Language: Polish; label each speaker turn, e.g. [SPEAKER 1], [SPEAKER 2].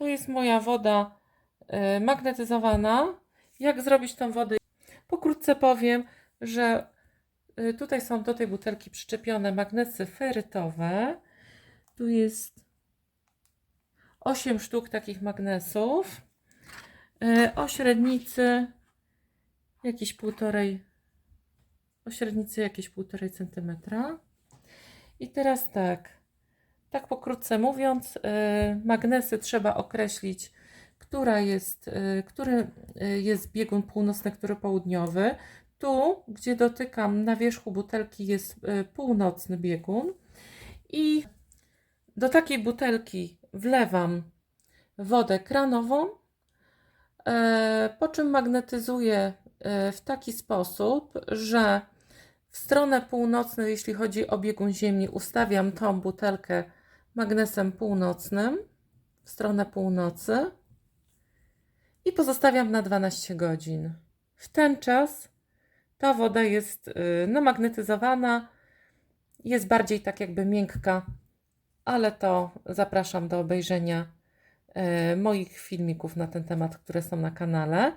[SPEAKER 1] To jest moja woda e, magnetyzowana. Jak zrobić tą wodę? Pokrótce powiem, że e, tutaj są do tej butelki przyczepione magnesy ferytowe. Tu jest 8 sztuk takich magnesów. E, O średnicy jakieś półtorej, o średnicy jakieś półtorej centymetra. I teraz tak, tak pokrótce mówiąc, y, magnesy trzeba określić, która jest, y, który y, jest biegun północny, który południowy. Tu, gdzie dotykam na wierzchu butelki jest północny biegun i do takiej butelki wlewam wodę kranową, e, po czym magnetyzuję e, w taki sposób, że w stronę północną, jeśli chodzi o biegun Ziemi, ustawiam tą butelkę magnesem północnym w stronę północy i pozostawiam na 12 godzin. W ten czas ta woda jest y, namagnetyzowana, jest bardziej tak jakby miękka, ale to zapraszam do obejrzenia e, moich filmików na ten temat, które są na kanale.